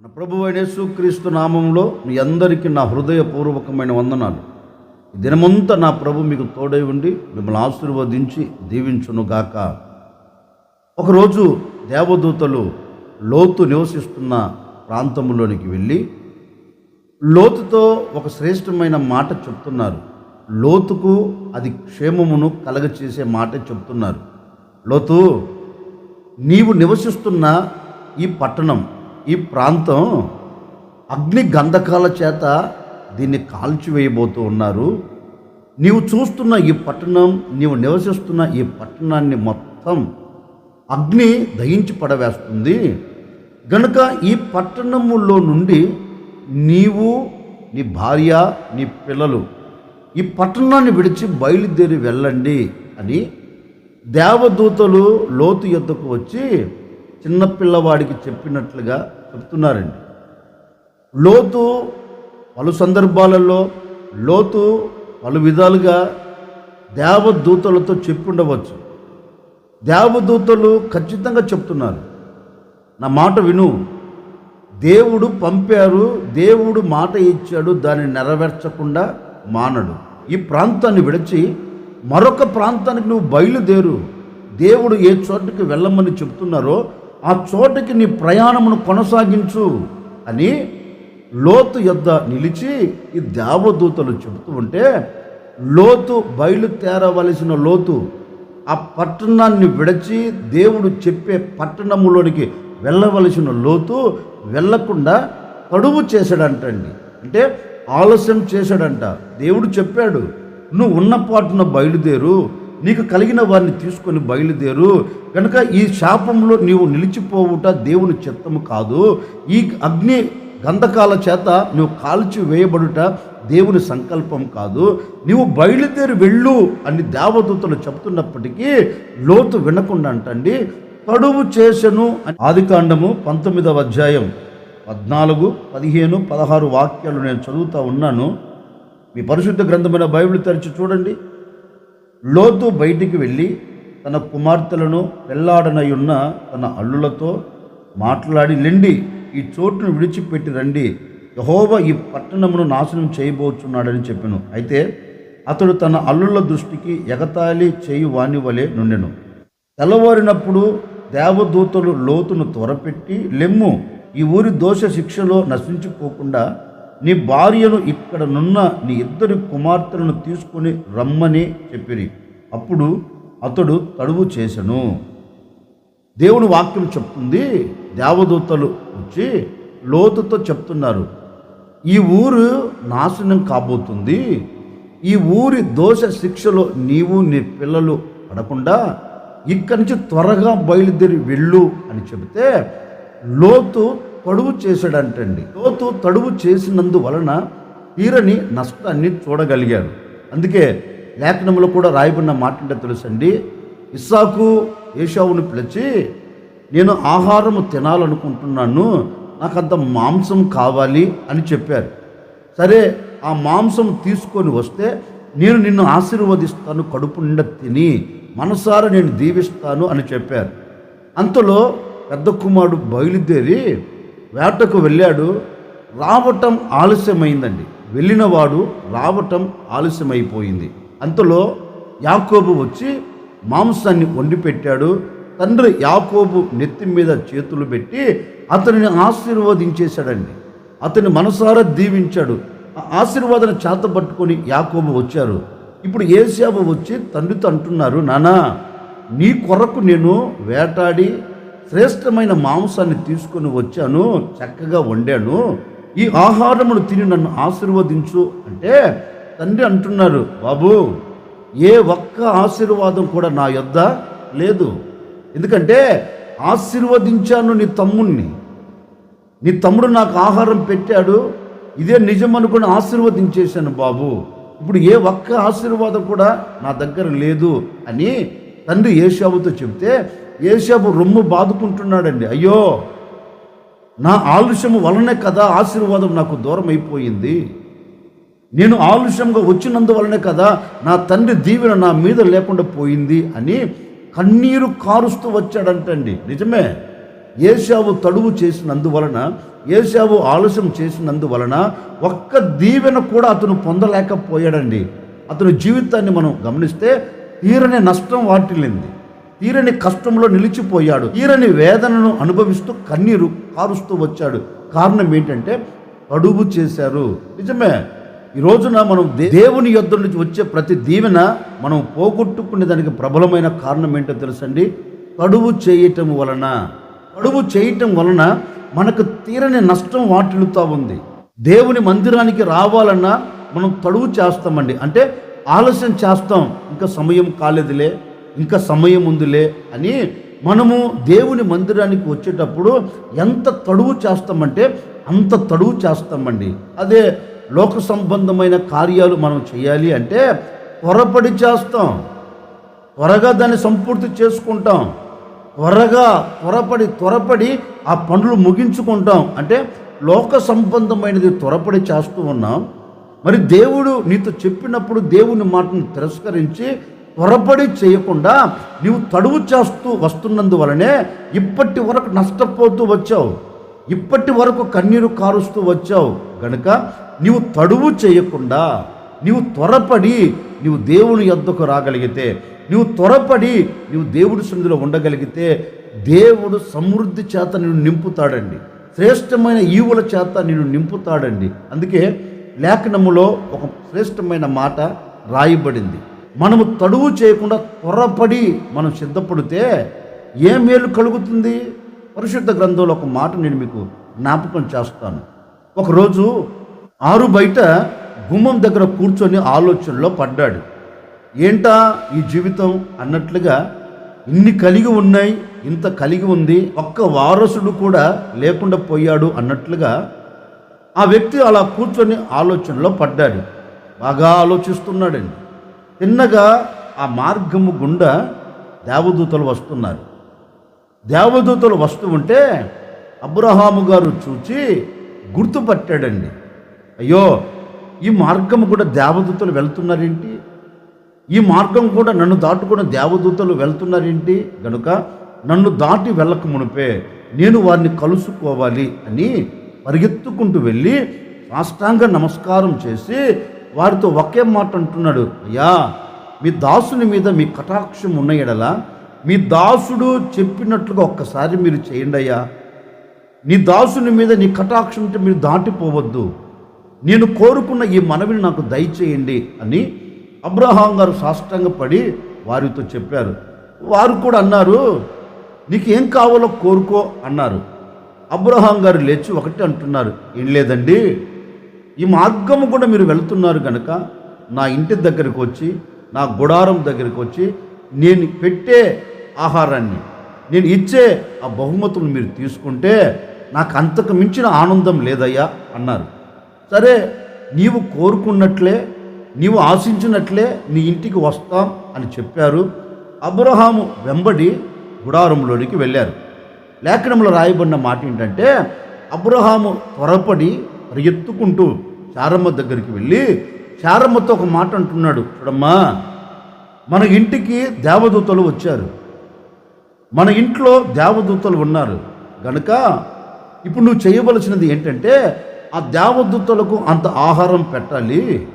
మన ప్రభు అయిన యేసుక్రీస్తు నామంలో మీ అందరికీ నా హృదయపూర్వకమైన వందనాలు. దినమంతా నా ప్రభు మీకు తోడై ఉండి మిమ్మల్ని ఆశీర్వదించి దీవించునుగాక ఒకరోజు దేవదూతలు లోతు నివసిస్తున్న ప్రాంతంలోనికి వెళ్ళి లోతుతో ఒక శ్రేష్టమైన మాట చెప్తున్నారు. లోతుకు అది క్షేమమును కలగచేసే మాట చెప్తున్నారు. లోతు నీవు నివసిస్తున్న ఈ పట్టణం ఈ ప్రాంతం అగ్ని గంధకాల చేత దీన్ని కాల్చివేయబోతూ ఉన్నారు. నీవు చూస్తున్న ఈ పట్టణం నీవు నివసిస్తున్న ఈ పట్టణాన్ని మొత్తం అగ్ని దహించి పడవేస్తుంది. గనుక ఈ పట్టణములో నుండి నీవు నీ భార్య నీ పిల్లలు ఈ పట్టణాన్ని విడిచి బయలుదేరి వెళ్ళండి అని దేవదూతలు లోతు ఎద్దకు వచ్చి చిన్నపిల్లవాడికి చెప్పినట్లుగా చెప్తున్నారండి. లోతు పలు సందర్భాలలో లోతు పలు విధాలుగా దేవదూతలతో చెప్పుండవచ్చు. దేవదూతలు ఖచ్చితంగా చెప్తున్నారు. నా మాట విను. దేవుడు పంపారు దేవుడు మాట ఇచ్చాడు దాన్ని నెరవేర్చకుండా మానడు. ఈ ప్రాంతాన్ని విడిచి మరొక ప్రాంతానికి నువ్వు బయలుదేరు. దేవుడు ఏ చోటుకి వెళ్ళమని చెప్తున్నారో ఆ చోటకి నీ ప్రయాణమును కొనసాగించు అని లోతు యొద్ద నిలిచి ఈ దేవదూతలు చెబుతూ ఉంటే లోతు బయలుదేరవలసిన లోతు ఆ పట్టణాన్ని విడచి దేవుడు చెప్పే పట్టణములోనికి వెళ్ళవలసిన లోతు వెళ్ళకుండా కడువు చేశాడంటండి. అంటే ఆలస్యం చేశాడంట. దేవుడు చెప్పాడు నువ్వు ఉన్న పాటున బయలుదేరు నీకు కలిగిన వారిని తీసుకొని బయలుదేరు. కనుక ఈ శాపంలో నీవు నిలిచిపోవుట దేవుని చిత్తము కాదు. ఈ అగ్ని గంధకాల చేత నువ్వు కాల్చి వేయబడుట దేవుని సంకల్పం కాదు. నీవు బయలుదేరి వెళ్ళు అని దేవదూతలు చెప్తున్నప్పటికీ లోతు వినకుండా అంటండి. తడువు చేసెను అని ఆదికాండము పంతొమ్మిదవ అధ్యాయం పద్నాలుగు పదిహేను పదహారు వాక్యాలు నేను చదువుతూ ఉన్నాను. మీ పరిశుద్ధ గ్రంథమైన బైబిల్ తెరిచి చూడండి. లోతు బయటికి వెళ్ళి తన కుమార్తెలను పెళ్ళాడనయున్న తన అల్లులతో మాట్లాడి లెండి ఈ చోటును విడిచిపెట్టి రండి. యహోవ ఈ పట్టణమును నాశనం చేయబోచున్నాడని చెప్పాను. అయితే అతడు తన అల్లుల దృష్టికి ఎగతాళి చేయి వాని వలె నుండెను. తెల్లవారినప్పుడు దేవదూతలు లోతును త్వరపెట్టి లెమ్ము ఈ ఊరి దోష శిక్షలో నశించిపోకుండా నీ భార్యను ఇక్కడ నున్న నీ ఇద్దరి కుమార్తెలను తీసుకుని రమ్మని చెప్పిరి. అప్పుడు అతడు తడువు చేశను దేవుని వాక్యం చెప్తుంది దేవదూతలు వచ్చి లోతుతో చెప్తున్నారు ఈ ఊరు నాశనం కాబోతుంది ఈ ఊరి దోష శిక్షలో నీవు నీ పిల్లలు పడకుండా ఇక్కడి నుంచి త్వరగా బయలుదేరి వెళ్ళు అని చెబితే లోతు తడువు చేశాడంటండి. లోతు తడువు చేసినందు వలన తీరని నష్టాన్ని చూడగలిగారు. అందుకే లేఖనంలో కూడా రాయబడిన మాట అంటే తెలుసండి ఇస్సాకు ఏషావును పిలిచి నేను ఆహారము తినాలనుకుంటున్నాను నాకు అంత మాంసం కావాలి అని చెప్పారు. సరే ఆ మాంసం తీసుకొని వస్తే నేను నిన్ను ఆశీర్వదిస్తాను కడుపు నిండా తిని మనసారా నేను దీవిస్తాను అని చెప్పారు. అంతలో పెద్ద కుమారుడు బయలుదేరి వేటకు వెళ్ళాడు. రావటం ఆలస్యమైందండి. వెళ్ళినవాడు రావటం ఆలస్యమైపోయింది. అంతలో యాకోబు వచ్చి మాంసాన్ని వండి పెట్టాడు తండ్రి యాకోబు నెత్తి మీద చేతులు పెట్టి అతనిని ఆశీర్వదించేశాడండి. అతని మనసారా దీవించాడు. ఆ ఆశీర్వాదన చేత పట్టుకొని యాకోబు వచ్చారు. ఇప్పుడు ఏసాబు వచ్చి తండ్రితో అంటున్నారు నానా నీ కొరకు నేను వేటాడి శ్రేష్టమైన మాంసాన్ని తీసుకొని వచ్చాను చక్కగా వండాను. ఈ ఆహారమును తిని నన్ను ఆశీర్వదించు అంటే తండ్రి అంటున్నారు బాబు ఏ ఒక్క ఆశీర్వాదం కూడా నా యొద్ద లేదు. ఎందుకంటే ఆశీర్వదించాను నీ తమ్ముణ్ణి. నీ తమ్ముడు నాకు ఆహారం పెట్టాడు ఇదే నిజం అనుకుని ఆశీర్వదించేశాను బాబు. ఇప్పుడు ఏ ఒక్క ఆశీర్వాదం కూడా నా దగ్గర లేదు అని తండ్రి ఏషాబుతో చెబితే ఏషాబు రొమ్ము బాదుకుంటున్నాడండి. అయ్యో నా ఆలుష్యము వలనే కదా ఆశీర్వాదం నాకు దూరం అయిపోయింది నేను ఆలస్యంగా వచ్చినందువలనే కదా నా తండ్రి దీవెన నా మీద లేకుండా పోయింది అని కన్నీరు కారుస్తూ వచ్చాడంటండి. నిజమే ఏషావు తడువు చేసినందువలన ఏషావు ఆలస్యం చేసినందువలన ఒక్క దీవెన కూడా అతను పొందలేకపోయాడండి. అతని జీవితాన్ని మనం గమనిస్తే తీరని నష్టం వాటిల్లింది. తీరని కష్టంలో నిలిచిపోయాడు. తీరని వేదనను అనుభవిస్తూ కన్నీరు కారుస్తూ వచ్చాడు. కారణం ఏంటంటే అడుగు చేశారు. నిజమే. ఈ రోజున మనం దేవుని యొద్ద నుంచి వచ్చే ప్రతి దీవెన మనం పోగొట్టుకునే దానికి ప్రబలమైన కారణం ఏంటో తెలుసండి? కడువు చేయటం వలన. కడువు చేయటం వలన మనకు తీరని నష్టం వాటిల్లుతూ ఉంది. దేవుని మందిరానికి రావాలన్నా మనం తడువు చేస్తామండి. అంటే ఆలస్యం చేస్తాం. ఇంకా సమయం కాలేదులే. ఇంకా సమయం ఉందిలే అని మనము దేవుని మందిరానికి వచ్చేటప్పుడు ఎంత తడువు చేస్తామంటే అంత తడువు చేస్తామండి. అదే లోక సంబంధమైన కార్యాలు మనం చేయాలి అంటే త్వరపడి చేస్తాం. త్వరగా దాన్ని సంపూర్తి చేసుకుంటాం. త్వరగా త్వరపడి త్వరపడి ఆ పనులు ముగించుకుంటాం. అంటే లోక సంబంధమైనది త్వరపడి చేస్తూ ఉన్నాం. మరి దేవుడు నీతో చెప్పినప్పుడు దేవుని మాటను తిరస్కరించి త్వరపడి చేయకుండా నీవు తడువు చేస్తూ వస్తున్నందువలనే ఇప్పటి వరకు నష్టపోతూ వచ్చావు. ఇప్పటి వరకు కన్నీరు కారుస్తూ వచ్చావు. గనుక నీవు తడువు చేయకుండా నీవు త్వరపడి నీవు దేవుని యొద్దకు రాగలిగితే నీవు త్వరపడి నీవు దేవుడి సన్నిధిలో ఉండగలిగితే దేవుడు సమృద్ధి చేత నిన్ను నింపుతాడండి. శ్రేష్టమైన ఈవుల చేత నిన్ను నింపుతాడండి. అందుకే లేఖనములో ఒక శ్రేష్టమైన మాట రాయబడింది. మనము తడువు చేయకుండా త్వరపడి మనం సిద్ధపడితే ఏ మేలు కలుగుతుంది? పరిశుద్ధ గ్రంథంలో ఒక మాట నేను మీకు జ్ఞాపకం చేస్తాను. ఒకరోజు ఆరు బయట గుమ్మం దగ్గర కూర్చొని ఆలోచనలో పడ్డాడు. ఏంటా ఈ జీవితం? అన్నట్లుగా ఇన్ని కలిగి ఉన్నాయి ఇంత కలిగి ఉంది ఒక్క వారసుడు కూడా లేకుండా పోయాడు అన్నట్లుగా ఆ వ్యక్తి అలా కూర్చొని ఆలోచనలో పడ్డాడు. బాగా ఆలోచిస్తున్నాడండి. తిన్నగా ఆ మార్గము గుండా దేవదూతలు వస్తున్నారు. దేవదూతలు వస్తూ ఉంటే అబ్రహాము గారు చూచి గుర్తుపట్టాడండి. అయ్యో ఈ మార్గం కూడా దేవదూతలు వెళ్తున్నారేంటి? ఈ మార్గం కూడా నన్ను దాటుకున్న దేవదూతలు వెళ్తున్నారేంటి? గనుక నన్ను దాటి వెళ్ళక మునిపే నేను వారిని కలుసుకోవాలి అని పరిగెత్తుకుంటూ వెళ్ళి సాష్టాంగ నమస్కారం చేసి వారితో ఒకే మాట అంటున్నాడు అయ్యా మీ దాసుని మీద మీ కటాక్షం ఉన్న ఎడలా మీ దాసుడు చెప్పినట్లుగా ఒక్కసారి మీరు చేయండి అయ్యా. నీ దాసుని మీద నీ కటాక్షం ఉంటే మీరు దాటిపోవద్దు. నేను కోరుకున్న ఈ మనవిని నాకు దయచేయండి అని అబ్రహాం గారు సాష్టంగపడి వారితో చెప్పారు. వారు కూడా అన్నారు నీకు ఏం కావాలో కోరుకో అన్నారు. అబ్రహాం గారు లేచి ఒకటి అంటున్నారు ఏం లేదండి ఈ మార్గము కూడా మీరు వెళ్తున్నారు కనుక నా ఇంటి దగ్గరికి వచ్చి నా గుడారం దగ్గరికి వచ్చి నేను పెట్టే ఆహారాన్ని నేను ఇచ్చే ఆ బహుమతులు మీరు తీసుకుంటే నాకు అంతకు మించిన ఆనందం లేదయ్యా అన్నారు. సరే నీవు కోరుకున్నట్లే నీవు ఆశించినట్లే నీ ఇంటికి వస్తాం అని చెప్పారు. అబ్రహాము వెంబడి గుడారంలోనికి వెళ్ళారు. లేఖనంలో రాయబడిన మాట ఏంటంటే అబ్రహాము త్వరపడి పరిగెత్తుకుంటూ చారమ్మ దగ్గరికి వెళ్ళి చారమ్మతో ఒక మాట అంటున్నాడు. చూడమ్మా మన ఇంటికి దేవదూతలు వచ్చారు. మన ఇంట్లో దేవదూతలు ఉన్నారు. గనుక ఇప్పుడు నువ్వు చేయవలసినది ఏంటంటే ఆ దేవదూతలకు అంత ఆహారం పెట్టాలి.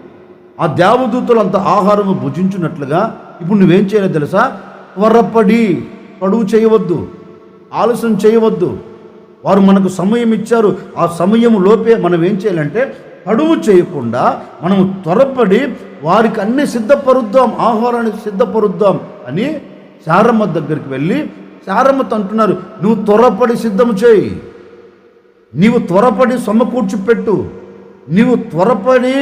ఆ దేవదూతలు అంత ఆహారం భుజించినట్లుగా ఇప్పుడు నువ్వేం చేయాలో తెలుసా? త్వరపడి పడువు చేయవద్దు. ఆలస్యం చేయవద్దు. వారు మనకు సమయం ఇచ్చారు. ఆ సమయం లోపే మనం ఏం చేయాలంటే పడువు చేయకుండా మనం త్వరపడి వారికి అన్ని సిద్ధపరుద్దాం ఆహారానికి సిద్ధపరుద్దాం అని శారమ్మ దగ్గరికి వెళ్ళి శారమ్మతో అంటున్నారు నువ్వు త్వరపడి సిద్ధం చేయి. నీవు త్వరపడి సమకూర్చిపెట్టు. నీవు త్వరపడి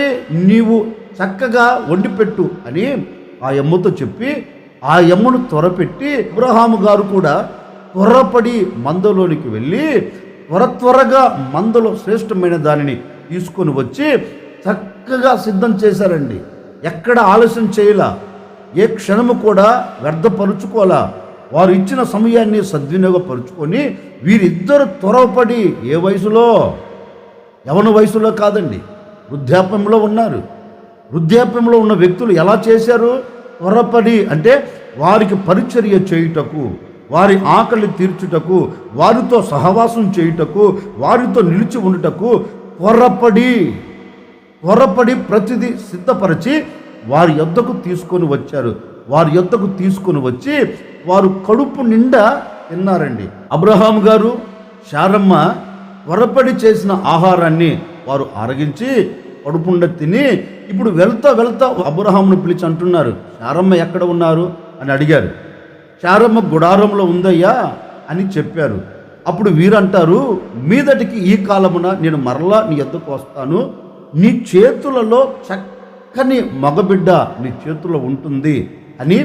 నీవు చక్కగా వండిపెట్టు అని ఆ యమ్మతో చెప్పి ఆ యమ్మను త్వరపెట్టి అబ్రహాము గారు కూడా త్వరపడి మందలోనికి వెళ్ళి త్వర త్వరగా మందలో శ్రేష్టమైన దానిని తీసుకొని వచ్చి చక్కగా సిద్ధం చేశారండి. ఎక్కడ ఆలస్యం చేయలా ఏ క్షణము కూడా వ్యర్థపరుచుకోలా. వారు ఇచ్చిన సమయాన్ని సద్వినియోగపరుచుకొని వీరిద్దరు త్వరపడి ఏ వయసులో? యవన వయసులో కాదండి వృద్ధాప్యంలో ఉన్నారు. వృద్ధాప్యంలో ఉన్న వ్యక్తులు ఎలా చేశారు? త్వరపడి అంటే వారికి పరిచర్య చేయుటకు వారి ఆకలి తీర్చుటకు వారితో సహవాసం చేయుటకు వారితో నిలిచి ఉండుటకు త్వరపడి త్వరపడి ప్రతిదీ సిద్ధపరిచి వారి యొద్దకు తీసుకొని వచ్చారు. వారి యొద్దకు తీసుకొని వచ్చి వారు కడుపు నిండా తిన్నారండి. అబ్రహాం గారు శారమ్మ త్వరపడి చేసిన ఆహారాన్ని వారు ఆరగించి కడుపుండ తిని ఇప్పుడు వెళ్తా వెళ్తా అబ్రహాంను పిలిచి అంటున్నారు శారమ్మ ఎక్కడ ఉన్నారు? అని అడిగారు. శారమ్మ గుడారంలో ఉందయ్యా అని చెప్పారు. అప్పుడు వీరంటారు మీదటికి ఈ కాలమున నేను మరలా నీ ఎద్దకు వస్తాను. నీ చేతులలో చక్కని మగబిడ్డ నీ చేతుల్లో ఉంటుంది అని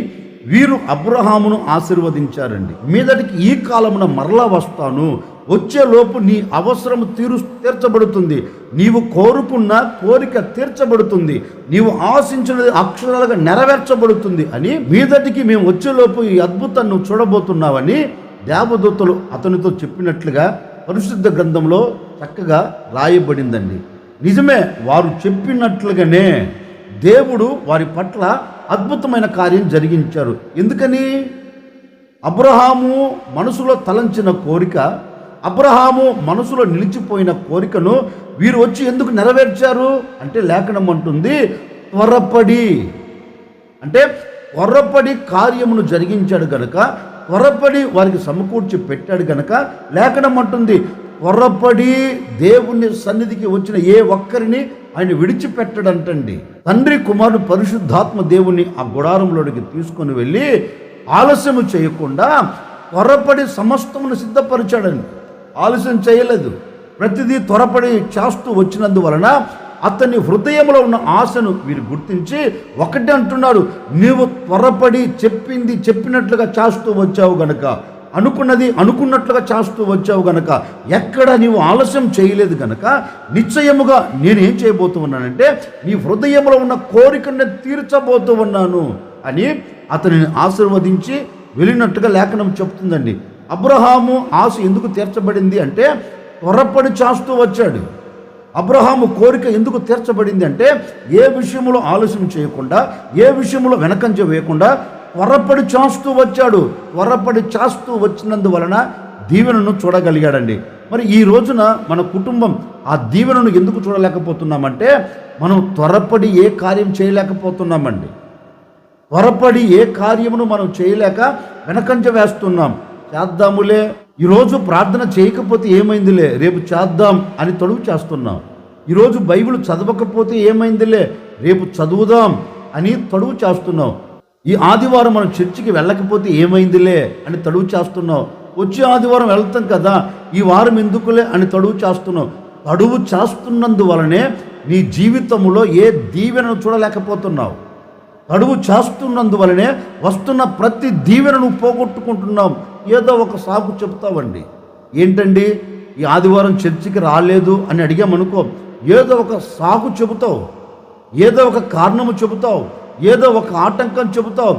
వీరు అబ్రహామును ఆశీర్వదించారండి. మీదటికి ఈ కాలమున మరలా వస్తాను. వచ్చేలోపు నీ అవసరం తీరు తీర్చబడుతుంది. నీవు కోరుకున్న కోరిక తీర్చబడుతుంది. నీవు ఆశించినది అక్షరాలుగా నెరవేర్చబడుతుంది అని మీదటికి మేము వచ్చేలోపు ఈ అద్భుతాన్ని చూడబోతున్నావని దేవదూతలు అతనితో చెప్పినట్లుగా పరిశుద్ధ గ్రంథంలో చక్కగా రాయబడిందండి. నిజమే వారు చెప్పినట్లుగానే దేవుడు వారి పట్ల అద్భుతమైన కార్యం జరిగించారు. ఎందుకని? అబ్రహాము మనసులో తలంచిన కోరిక అబ్రహాము మనసులో నిలిచిపోయిన కోరికను వీరు వచ్చి ఎందుకు నెరవేర్చారు? అంటే లేఖనం అంటుంది త్వరపడి. అంటే త్వరపడి కార్యమును జరిగించాడు కనుక త్వరపడి వారికి సమకూర్చి పెట్టాడు గనక లేఖనం అంటుంది త్వరపడి దేవుని సన్నిధికి వచ్చిన ఏ ఒక్కరిని ఆయన విడిచిపెట్టడంటండి. తండ్రి కుమారుడు పరిశుద్ధాత్మ దేవుని ఆ గుడారంలోనికి తీసుకొని వెళ్ళి ఆలస్యము చేయకుండా త్వరపడి సమస్తమును సిద్ధపరిచాడండి. ఆలస్యం చేయలేదు. ప్రతిదీ త్వరపడి చేస్తూ వచ్చినందువలన అతని హృదయంలో ఉన్న ఆశను వీరు గుర్తించి ఒకటి అంటున్నారు నీవు త్వరపడి చెప్పింది చెప్పినట్లుగా చేస్తూ వచ్చావు గనక అనుకున్నది అనుకున్నట్లుగా చేస్తూ వచ్చావు గనక ఎక్కడ నీవు ఆలస్యం చేయలేదు గనక నిశ్చయముగా నేనేం చేయబోతూ ఉన్నానంటే నీ హృదయంలో ఉన్న కోరికను తీర్చబోతూ ఉన్నాను అని అతనిని ఆశీర్వదించి వెళ్ళినట్టుగా లేఖనం చెప్తుందండి. అబ్రహాము ఆశ ఎందుకు తీర్చబడింది అంటే త్వరపడి చేస్తూ వచ్చాడు. అబ్రహాము కోరిక ఎందుకు తీర్చబడింది అంటే ఏ విషయంలో ఆలస్యం చేయకుండా ఏ విషయంలో వెనకంజ వేయకుండా త్వరపడి చేస్తూ వచ్చాడు. త్వరపడి చేస్తూ వచ్చినందువలన దీవెనను చూడగలిగాడండి. మరి ఈ రోజున మన కుటుంబం ఆ దీవెనను ఎందుకు చూడలేకపోతున్నామంటే మనం త్వరపడి ఏ కార్యం చేయలేకపోతున్నామండి. త్వరపడి ఏ కార్యమును మనం చేయలేక వెనకంజ వేస్తున్నాం. చేద్దాములే ఈరోజు ప్రార్థన చేయకపోతే ఏమైందిలే? రేపు చేద్దాం అని తడువు చేస్తున్నాం. ఈరోజు బైబిల్ చదవకపోతే ఏమైందిలే? రేపు చదువుదాం అని తడువు చేస్తున్నాం. ఈ ఆదివారం మనం చర్చికి వెళ్ళకపోతే ఏమైందిలే అని తడువు చేస్తున్నాం. వచ్చే ఆదివారం వెళ్తాం కదా ఈ వారం ఎందుకులే అని తడువు చేస్తున్నాం. తడువు చేస్తున్నందువలనే నీ జీవితంలో ఏ దీవెనను చూడలేకపోతున్నావు. తడువు చేస్తున్నందువలనే వస్తున్న ప్రతి దీవెనను పోగొట్టుకుంటున్నాం. ఏదో ఒక సాకు చెప్తావండి ఏంటండి? ఈ ఆదివారం చర్చికి రాలేదు అని అడిగామనుకో ఏదో ఒక సాకు చెబుతావు ఏదో ఒక కారణము చెబుతావు ఏదో ఒక ఆటంకం చెబుతావు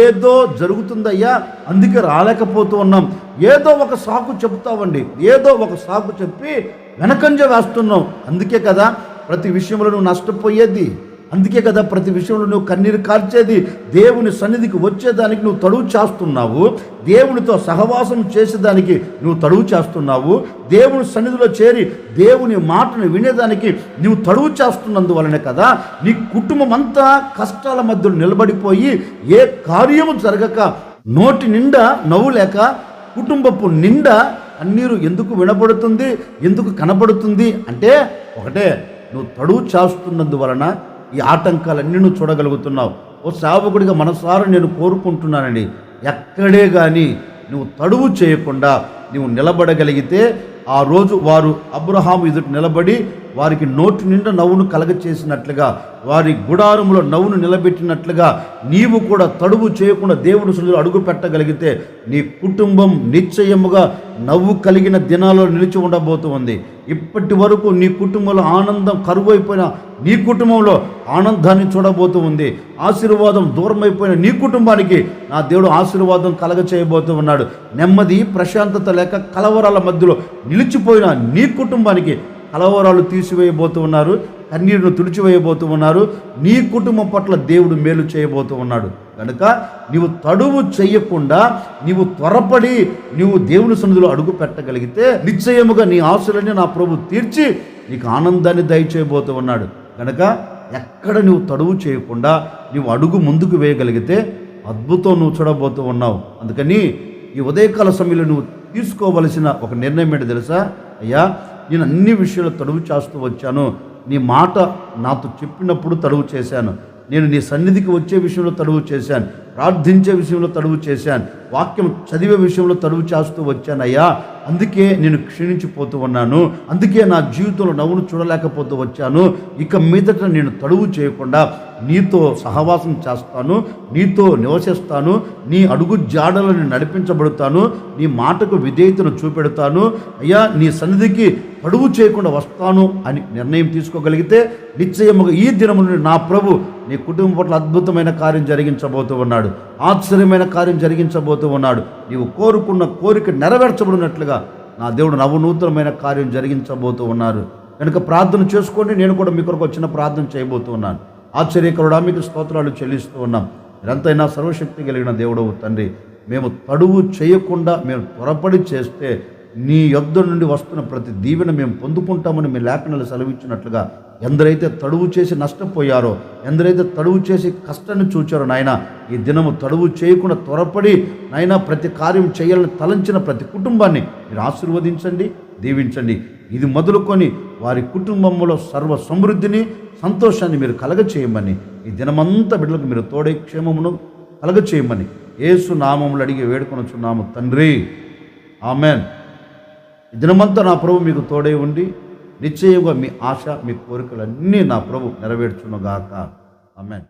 ఏదో జరుగుతుందయ్యా అందుకే రాలేకపోతూ ఉన్నాం. ఏదో ఒక సాకు చెబుతావండి. ఏదో ఒక సాకు చెప్పి వెనకంజ వేస్తున్నావు అందుకే కదా ప్రతి విషయంలో నువ్వు నష్టపోయేది. అందుకే కదా ప్రతి విషయంలో నువ్వు కన్నీరు కార్చేది. దేవుని సన్నిధికి వచ్చేదానికి నువ్వు తడువు చేస్తున్నావు. దేవునితో సహవాసం చేసేదానికి నువ్వు తడువు చేస్తున్నావు. దేవుని సన్నిధిలో చేరి దేవుని మాటను వినేదానికి నువ్వు తడువు చేస్తున్నందువలనే కదా నీ కుటుంబం అంతా కష్టాల మధ్యలో నిలబడిపోయి ఏ కార్యము జరగక నోటి నిండా నవ్వు లేక కుటుంబపు నిండా కన్నీరు ఎందుకు వినబడుతుంది? ఎందుకు కనబడుతుంది? అంటే ఒకటే నువ్వు తడువు చేస్తున్నందువలన ఈ ఆటంకాలన్నీ నువ్వు చూడగలుగుతున్నావు. ఓ సేవకుడిగా మనసారా నేను కోరుకుంటున్నానండి ఎక్కడే కానీ నువ్వు తడువు చేయకుండా నువ్వు నిలబడగలిగితే ఆ రోజు వారు అబ్రహాం ఎదుటి నిలబడి వారికి నోటి నిండా నవ్వును కలగచేసినట్లుగా వారి గుడారంలో నవ్వును నిలబెట్టినట్లుగా నీవు కూడా తడువు చేయకుండా దేవుడు సులువు అడుగు పెట్టగలిగితే నీ కుటుంబం నిశ్చయముగా నవ్వు కలిగిన దినాల్లో నిలిచి ఉండబోతుంది. ఇప్పటి వరకు నీ కుటుంబంలో ఆనందం కరువైపోయిన నీ కుటుంబంలో ఆనందాన్ని చూడబోతూ ఉంది ఆశీర్వాదం దూరమైపోయిన నీ కుటుంబానికి నా దేవుడు ఆశీర్వాదం కలగ చేయబోతూ ఉన్నాడు. నెమ్మది ప్రశాంతత లేక కలవరాల మధ్యలో నిలిచిపోయిన నీ కుటుంబానికి కలవరాలు తీసివేయబోతూ ఉన్నారు కన్నీరును తుడిచివేయబోతూ ఉన్నారు నీ కుటుంబం పట్ల దేవుడు మేలు చేయబోతూ ఉన్నాడు. కనుక నీవు తడువు చేయకుండా నీవు త్వరపడి నీవు దేవుని సన్నిధిలో అడుగు పెట్టగలిగితే నిశ్చయముగా నీ ఆశలన్నీ నా ప్రభు తీర్చి నీకు ఆనందాన్ని దయచేయబోతూ ఉన్నాడు. కనుక ఎక్కడ నువ్వు తడువు చేయకుండా నువ్వు అడుగు ముందుకు వేయగలిగితే అద్భుతం నువ్వు చూడబోతూ ఉన్నావు. అందుకని ఈ ఉదయకాల సమయంలో నువ్వు తీసుకోవలసిన ఒక నిర్ణయం ఏంటి తెలుసా? అయ్యా నేను అన్ని విషయాలు తడువు చేస్తూ వచ్చాను. నీ మాట నాతో చెప్పినప్పుడు తడువు చేశాను. నేను నీ సన్నిధికి వచ్చే విషయంలో తడువు చేశాను. ప్రార్థించే విషయంలో తడువు చేశాను. వాక్యం చదివే విషయంలో తడువు చేస్తూ వచ్చానయ్యా. అందుకే నేను క్షీణించిపోతూ ఉన్నాను. అందుకే నా జీవితంలో నవ్వును చూడలేకపోతూ వచ్చాను. ఇక మీదట నేను తడువు చేయకుండా నీతో సహవాసం చేస్తాను. నీతో నివసిస్తాను. నీ అడుగు జాడలను నడిపించబడతాను. నీ మాటకు విధేయతను చూపెడతాను. అయ్యా నీ సన్నిధికి తడువు చేయకుండా వస్తాను అని నిర్ణయం తీసుకోగలిగితే నిశ్చయముగా ఈ దినము నుండి నా ప్రభు నీ కుటుంబం పట్ల అద్భుతమైన కార్యం జరిగించబోతూ ఉన్నాడు. ఆశ్చర్యమైన కార్యం జరిగించబోతూ ఉన్నాడు. నీవు కోరుకున్న కోరిక నెరవేర్చబడినట్లుగా నా దేవుడు నవనూతనమైన కార్యం జరిగించబోతూ ఉన్నారు. కనుక ప్రార్థన చేసుకోండి. నేను కూడా మీ కొరకు వచ్చిన ప్రార్థన చేయబోతూ ఉన్నాను. ఆశ్చర్యకరుడా మీకు స్తోత్రాలు చెల్లిస్తూ ఉన్నాం. ఎంతైనా సర్వశక్తి కలిగిన దేవుడవు తండ్రి. మేము తడువు చేయకుండా మేము త్వరపడి చేస్తే నీ యొద్ద నుండి వస్తున్న ప్రతి దీవెన మేము పొందుకుంటామని మీ లేఖనాలు సెలవిచ్చినట్లుగా ఎందరైతే తడువు చేసి నష్టపోయారో ఎందరైతే తడువు చేసి కష్టాన్ని చూచారో నాయన ఈ దినము తడువు చేయకుండా త్వరపడి నాయన ప్రతి కార్యం చేయాలని తలంచిన ప్రతి కుటుంబాన్ని మీరు ఆశీర్వదించండి దీవించండి. ఇది మొదలుకొని వారి కుటుంబంలో సర్వ సమృద్ధిని సంతోషాన్ని మీరు కలగచేయమని ఈ దినమంతా బిడ్డలకు మీరు తోడే క్షేమమును కలగచేయమని ఏసు నామములు అడిగి వేడుకొనొచ్చున్నాము తండ్రి. ఆమెన్. దినమంతా నా ప్రభు మీకు తోడై ఉండి నిశ్చయంగా మీ ఆశ మీ కోరికలన్నీ నా ప్రభు నెరవేర్చునుగాక ఆమెన్.